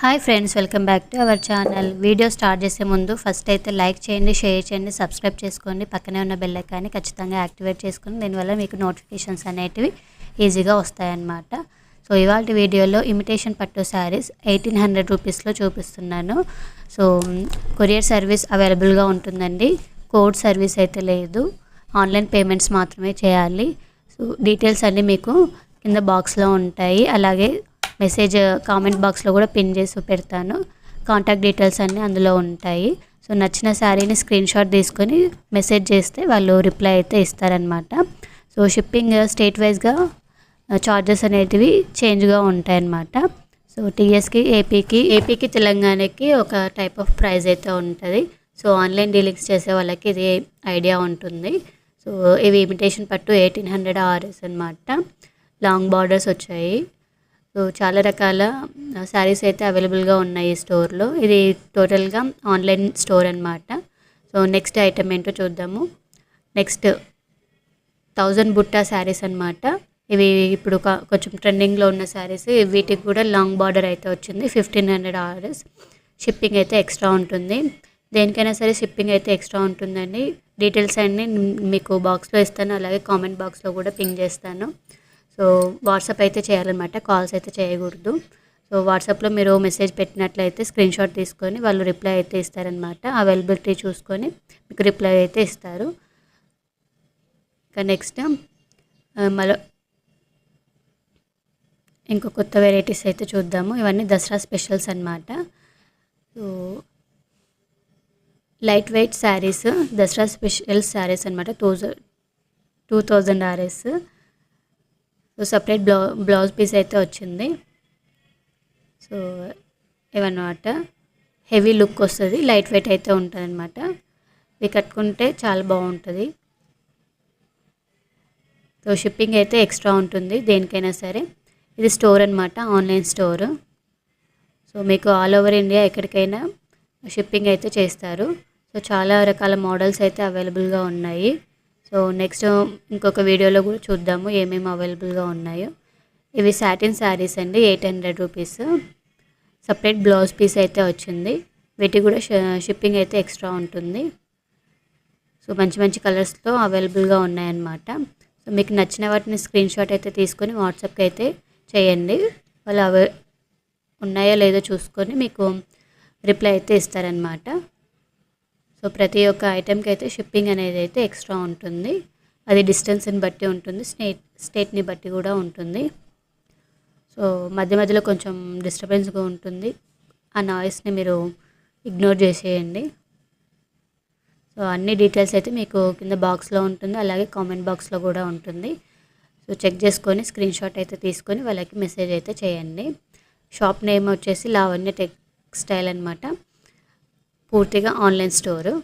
Hi friends welcome back to our channel video start చేసే ముందు first అయితే like చేయండి షేర్ చేయండి సబ్స్క్రైబ్ చేసుకోండి. పక్కనే ఉన్న బెల్ ఐకాన్ని ఖచ్చితంగా యాక్టివేట్ చేసుకుని దీనివల్ల మీకు నోటిఫికేషన్స్ అనేటివి ఈజీగా వస్తాయన్నమాట. సో ఇవాళ వీడియోలో ఇమిటేషన్ పట్టు శారీస్ ఎయిటీన్ హండ్రెడ్ రూపీస్లో చూపిస్తున్నాను. సో కొరియర్ సర్వీస్ అవైలబుల్గా ఉంటుందండి. కోడ్ సర్వీస్ అయితే లేదు. ఆన్లైన్ పేమెంట్స్ మాత్రమే చేయాలి. సో డీటెయిల్స్ అన్నీ మీకు కింద బాక్స్లో ఉంటాయి. అలాగే మెసేజ్ కామెంట్ బాక్స్లో కూడా పిన్ చేసి పెడతాను. కాంటాక్ట్ డీటెయిల్స్ అన్నీ అందులో ఉంటాయి. సో నచ్చిన శారీని స్క్రీన్ షాట్ తీసుకొని మెసేజ్ చేస్తే వాళ్ళు రిప్లై అయితే ఇస్తారనమాట సో షిప్పింగ్ స్టేట్ వైజ్గా చార్జెస్ అనేటివి చేంజ్గా ఉంటాయన్నమాట. సో టీఎస్కి ఏపీకి ఏపీకి తెలంగాణకి ఒక టైప్ ఆఫ్ ప్రైస్ అయితే ఉంటుంది. సో ఆన్లైన్ డీలింగ్స్ చేసే వాళ్ళకి ఇది ఐడియా ఉంటుంది. సో ఇవి ఇమిటేషన్ పట్టు ఎయిటీన్ హండ్రెడ్ ఆర్ఎస్ అనమాట లాంగ్ బార్డర్స్ వచ్చాయి. సో చాలా రకాల శారీస్ అయితే అవైలబుల్గా ఉన్నాయి ఈ స్టోర్లో. ఇది టోటల్గా ఆన్లైన్ స్టోర్ అనమాట సో నెక్స్ట్ ఐటమ్ ఏంటో చూద్దాము. నెక్స్ట్ థౌజండ్ బుట్టా శారీస్ అనమాట ఇవి ఇప్పుడు కొంచెం ట్రెండింగ్లో ఉన్న శారీస్. వీటికి కూడా లాంగ్ బార్డర్ అయితే వచ్చింది fifteen hundred R S shipping అయితే ఎక్స్ట్రా ఉంటుంది. దేనికైనా సరే షిప్పింగ్ అయితే ఎక్స్ట్రా ఉంటుందండి. డీటెయిల్స్ అన్నీ మీకు బాక్స్లో ఇస్తాను అలాగే కామెంట్ బాక్స్లో కూడా పింగ్ చేస్తాను. సో వాట్సాప్ అయితే చేయాలన్నమాట కాల్స్ అయితే చేయకూడదు. సో వాట్సాప్లో మీరు మెసేజ్ పెట్టినట్లయితే స్క్రీన్ షాట్ తీసుకొని వాళ్ళు రిప్లై అయితే ఇస్తారనమాట అవైలబిలిటీ చూసుకొని మీకు రిప్లై అయితే ఇస్తారు. ఇంకా నెక్స్ట్ మళ్ళీ ఇంకో కొత్త వెరైటీస్ అయితే చూద్దాము. ఇవన్నీ దసరా స్పెషల్స్ అనమాట so light weight saris Dasara special saris అనమాట two two thousand R S. So separate బ్లౌ blouse piece అయితే వచ్చింది. సో ఇవన్నమాట హెవీ లుక్ వస్తుంది లైట్ వెయిట్ అయితే ఉంటుంది అనమాట ఇవి కట్టుకుంటే చాలా బాగుంటుంది. సో షిప్పింగ్ అయితే ఎక్స్ట్రా ఉంటుంది దేనికైనా సరే. ఇది స్టోర్ అనమాట ఆన్లైన్ స్టోర్. సో మీకు ఆల్ ఓవర్ ఇండియా ఎక్కడికైనా షిప్పింగ్ అయితే చేస్తారు. సో చాలా రకాల మోడల్స్ అయితే అవైలబుల్గా ఉన్నాయి. సో నెక్స్ట్ ఇంకొక వీడియోలో కూడా చూద్దాము ఏమేమి అవైలబుల్గా ఉన్నాయో. ఇవి సాటిన్ శారీస్ అండి eight hundred rupees separate blouse piece అయితే వచ్చింది. వీటికి కూడా షిప్పింగ్ అయితే ఎక్స్ట్రా ఉంటుంది. సో మంచి మంచి కలర్స్తో అవైలబుల్గా ఉన్నాయన్నమాట. సో మీకు నచ్చిన వాటిని స్క్రీన్ షాట్ అయితే తీసుకొని వాట్సాప్కి అయితే చేయండి. వాళ్ళు అవే ఉన్నాయో లేదో చూసుకొని మీకు రిప్లై అయితే ఇస్తారనమాట సో ప్రతి ఒక్క ఐటెంకి అయితే షిప్పింగ్ అనేది అయితే ఎక్స్ట్రా ఉంటుంది. అది డిస్టెన్స్ని బట్టి ఉంటుంది. స్టేట్ స్టేట్ని బట్టి కూడా ఉంటుంది. సో మధ్య మధ్యలో కొంచెం డిస్టర్బెన్స్గా ఉంటుంది. ఆ నాయిస్ని మీరు ఇగ్నోర్ చేసేయండి. సో అన్ని డీటెయిల్స్ అయితే మీకు కింద బాక్స్లో ఉంటుంది. అలాగే కామెంట్ బాక్స్లో కూడా ఉంటుంది. సో చెక్ చేసుకొని స్క్రీన్ షాట్ అయితే తీసుకొని వాళ్ళకి మెసేజ్ అయితే చేయండి. షాప్ నేమ్ వచ్చేసి లావణ్య టెక్స్టైల్ అనమాట పూర్తిగా ఆన్లైన్ స్టోరు.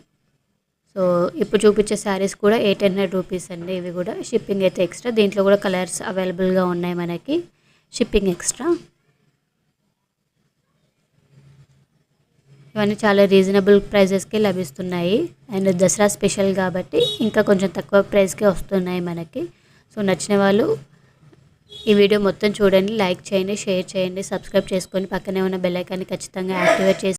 సో ఇప్పుడు చూపించే శారీస్ కూడా ఎయిట్ హండ్రెడ్ రూపీస్ అండి. ఇవి కూడా షిప్పింగ్ అయితే ఎక్స్ట్రా. దీంట్లో కూడా కలర్స్ అవైలబుల్గా ఉన్నాయి మనకి. Shipping extra. ఇవన్నీ చాలా రీజనబుల్ ప్రైజెస్కి లభిస్తున్నాయి. అండ్ దసరా స్పెషల్ కాబట్టి ఇంకా కొంచెం తక్కువ ప్రైస్కే వస్తున్నాయి మనకి. సో నచ్చిన వాళ్ళు ఈ వీడియో మొత్తం చూడండి లైక్ చేయండి షేర్ చేయండి సబ్స్క్రైబ్ చేసుకొని పక్కనే ఉన్న బెల్ ఐకాన్ని ఖచ్చితంగా యాక్టివేట్ చేసి